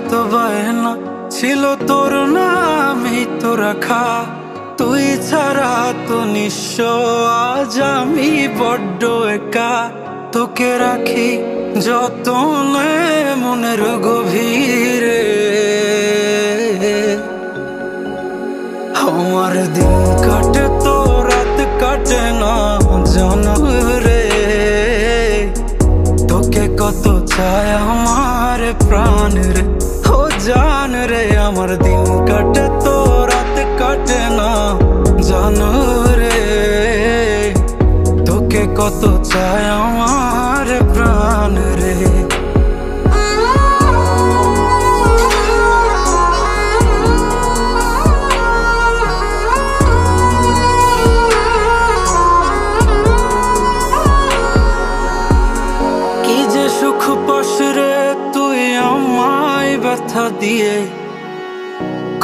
যত বায়না ছিল তোর নামই তো রাখা। তুই ছাড়া তো নিঃস্ব, আজ আমি বড্ড একা। তোকে রাখি যতনে মনের গভীরে। আমার দিন কাটে তো রাত কাটে না জানো আমার দিন কাটে, তো রাত কাটে না। জানো রে, তোকে কত চায় আমার প্রাণ রে। সুখ ব্যথা দিয়ে।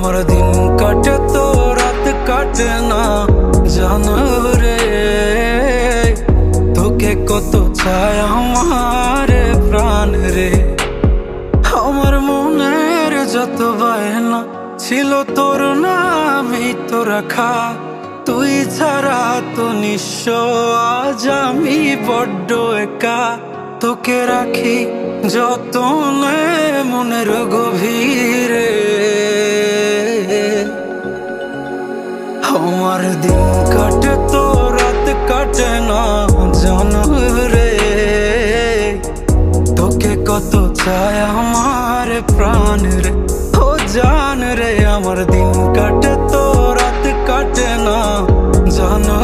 আমার দিন কাটে তো রাত কাটে না। জান রে, তোকে কত চায় আমার প্রাণ রে। আমার মনের যত বায়না ছিল তোর নামই তো রাখা। তুই ছাড়া তো নিঃস্ব, আজ আমি বড্ড একা। তোকে রাখি যতনে মনের গভীরে আমার দিন কাটে তো রাত কাটে না, জানো তোকে কত চায় আমার প্রাণ রে। ও জান রে, আমার দিন কাটে তো রাত কাটে না, জানো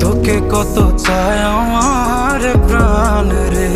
তোকে কত চায় আমার প্রাণ রে।